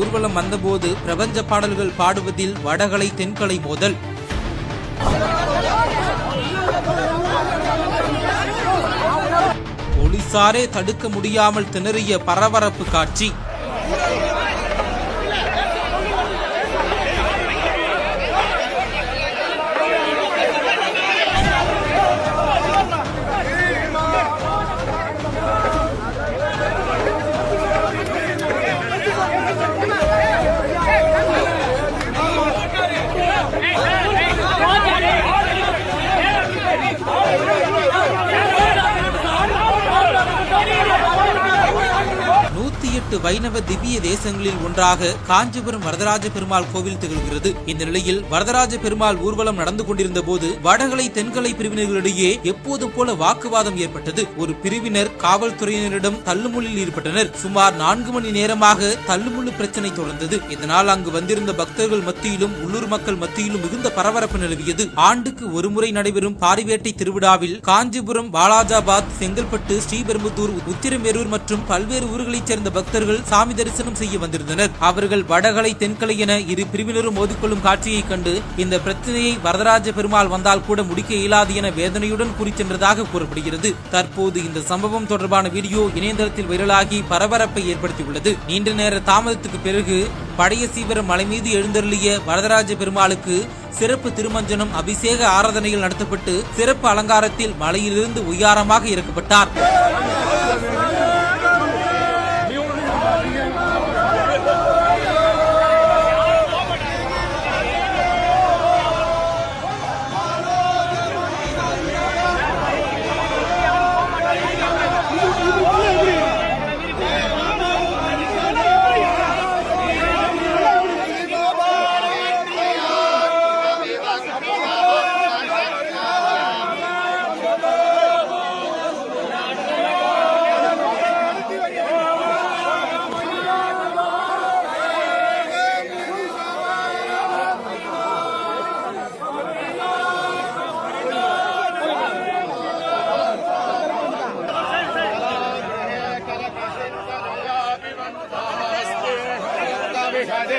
ஊர்வலம் வந்தபோது பிரபஞ்ச பாடல்கள் பாடுவதில் வடகலை தென்கலை மோதல். போலீசாரே தடுக்க முடியாமல் திணறிய பரபரப்பு காட்சி. நூத்தி எட்டு வைணவ திவ்ய தேசங்களில் ஒன்றாக காஞ்சிபுரம் வரதராஜ பெருமாள் கோவில் திகழ்கிறது. இந்த நிலையில் வரதராஜ பெருமாள் ஊர்வலம் நடந்து கொண்டிருந்த போது வடகலை தென்கலை பிரிவினர்களிடையே எப்போது போல வாக்குவாதம் ஏற்பட்டது. ஒரு பிரிவினர் காவல்துறையினரிடம் தள்ளுமுள்ளில் ஈடுபட்டனர். சுமார் நான்கு மணி நேரமாக தள்ளுமுள்ளு பிரச்சனை தொடர்ந்தது. இதனால் அங்கு வந்திருந்த பக்தர்கள் மத்தியிலும் உள்ளூர் மக்கள் மத்தியிலும் மிகுந்த பரபரப்பு நிலவியது. ஆண்டுக்கு ஒருமுறை நடைபெறும் பாரிவேட்டை திருவிழாவில் காஞ்சிபுரம் வாலாஜாபாத் செங்கல்பட்டு ஸ்ரீபெரும்புத்தூர் உத்திரமேரூர் மற்றும் பல்வேறு ஊர்களைச் சேர்ந்த பக்தர்கள் சாமி தரிசனம் செய்ய வந்திருந்தனர். அவர்கள் வடகலை தென்கலை என இரு பிரிவினரும் மோதிக்கொள்ளும் காட்சியை கண்டு இந்த பிரச்சனையை வரதராஜ பெருமாள் வந்தால் கூட முடிக்க இயலாது என வேதனையுடன் கூறி சென்றதாக கூறப்படுகிறது. தற்போது இந்த சம்பவம் தொடர்பான வீடியோ இணையதளத்தில் வைரலாகி பரபரப்பை ஏற்படுத்தியுள்ளது. நீண்ட நேர தாமதத்துக்கு பிறகு பழைய சீவரம் மலை மீது எழுந்தருளிய வரதராஜ பெருமாளுக்கு சிறப்பு திருமஞ்சனம் அபிஷேக ஆராதனைகள் நடத்தப்பட்டு சிறப்பு அலங்காரத்தில் மலையிலிருந்து உயாரமாக இறக்கப்பட்டார்.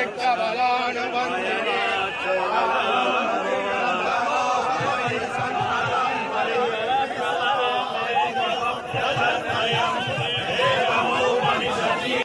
Ekta Bala.